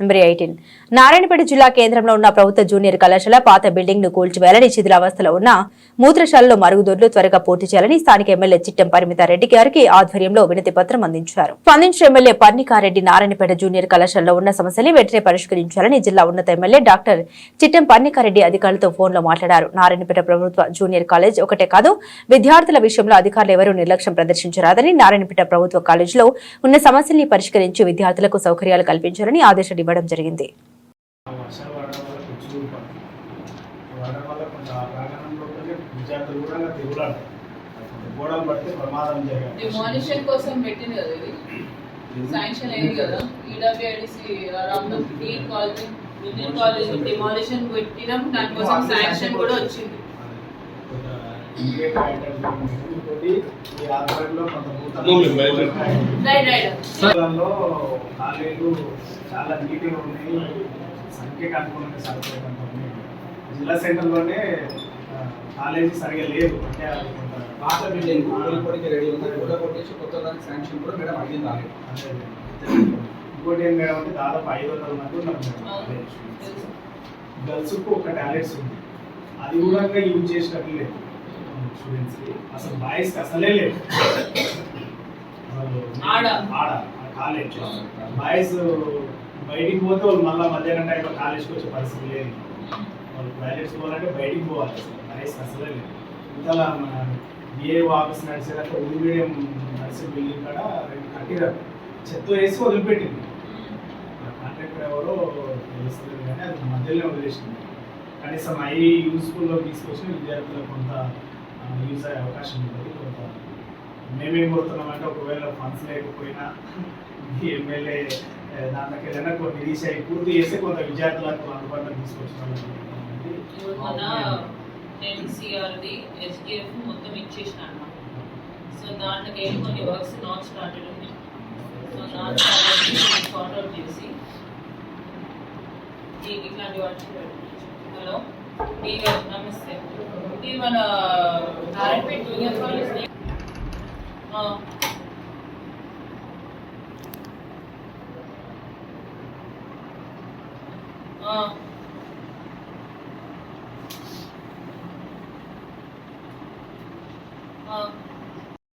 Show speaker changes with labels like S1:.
S1: Number eighteen. Narayanpet జిల్లా కేంద్రంలో ఉన్న ప్రభుత్వ జూనియర్ కళాశాల పాత బిల్డింగ్ను కూల్చివేయాలని శిథిలావస్థలో ఉన్న మూత్రశాలలో మరుగుదొడ్లు త్వరగా పూర్తి చేయాలని స్థానిక ఎమ్మెల్యే చిట్టం పరిమితారెడ్డి గారికి ఆధ్వర్యంలో వినతి పత్రం అందించారు. స్పందించిన ఎమ్మెల్యే పర్ణికారెడ్డి నారాయణపేట జూనియర్ కళాశాలలో ఉన్న సమస్యని వెంటనే పరిష్కరించాలని జిల్లా ఉన్నత ఎమ్మెల్యే డాక్టర్ చిట్టం పర్ణికారెడ్డి అధికారులతో ఫోన్లో మాట్లాడారు. నారాయణపేట ప్రభుత్వ జూనియర్ కాలేజ్ ఒకటే కాదు విద్యార్థుల విషయంలో అధికారులు ఎవరూ నిర్లక్ష్యం ప్రదర్శించరాదని నారాయణపేట ప్రభుత్వ కాలేజీలో ఉన్న సమస్యల్ని పరిష్కరించి విద్యార్థులకు సౌకర్యాలు కల్పించాలని ఆదేశాలు ఇవ్వడం జరిగింది.
S2: డిమాలిషన్ కోసం పెట్టింది కదా ఇది? శాంక్షన్ అయింది కదా? ఈడబ్ల్యూఐడిసి కాలేజ్ కాలేజ్ డిమాలిషన్ పెట్టినాం. దానికోసం శాంక్షన్ కూడా వచ్చింది.
S3: కాలేజీలు చాలా నీట్గా ఉన్నాయి. సంఖ్యకు అనుగుణంగా జిల్లా సెంటర్లోనే కాలేజీ సరిగా లేదు అంటే
S4: పాత బిల్డింగ్. రెడీ ఉంది కూడా కొట్టేసి కొత్త దానికి శాంక్షన్ కూడా మేడం అడిగింది.
S3: ఇంకోటి ఏం మేడం అంటే దాదాపు ఐదు వందల మంది ఉన్నారు మేడం. కాలేజ్ గర్ల్స్కు ఒక టాలెంట్స్ ఉంది. అది కూడా యూజ్ చేసినట్లు లేదు. స్టూడెంట్స్కి అసలు బాయ్స్కి అసలే లేదు. అసలు
S2: ఆడ.
S3: ఆడ కాలేజ్ బాయ్స్ బయటికి పోతే వాళ్ళు మళ్ళీ మధ్యాహ్నం టైంలో కాలేజ్కి వచ్చే పరిస్థితి లేదు. వాళ్ళు టాయిలెట్స్ పోవాలంటే బయటికి పోవాలి బాయ్స్ అసలే లేదు. ఇంకా మన బిఏ ఆఫీస్ నడిచేదాకా ఉది మీడియం నడిచే బిల్డింగ్ కాడ రెండు కట్టిరారు. చెత్త వేసి వదిలిపెట్టింది. కాంట్రాక్టర్ ఎవరో తెలుస్తుంది కానీ అది మధ్యలో వదిలేసింది. కనీసం అవి యూస్ఫుల్లో తీసుకొచ్చి విద్యార్థులకు కొంత యూజ్ అయ్యే అవకాశం ఉంటుంది కొంత మేమేం కోరుతున్నామంటే ఒకవేళ ఫండ్స్ లేకపోయినా ఎమ్మెల్యే దాంట్లోకి ఏదైనా కొన్ని రీచ్ అయ్యి పూర్తి చేస్తే కొంత విద్యార్థులకు అందుబాటులో తీసుకొచ్చిన
S2: మన ఎస్డిఎఫ్ మొత్తం ఇచ్చేసిన సో దాంట్లోకి వెళ్ళి కొన్ని వర్క్స్ నాట్ స్టార్టెడ్ ఉన్నాయి. So not started sort out చేసి ఇట్లాంటి వాటి హలో నమస్తే. ఇది మన నారాయణపేట జూనియర్ కాలేజ్ Uh...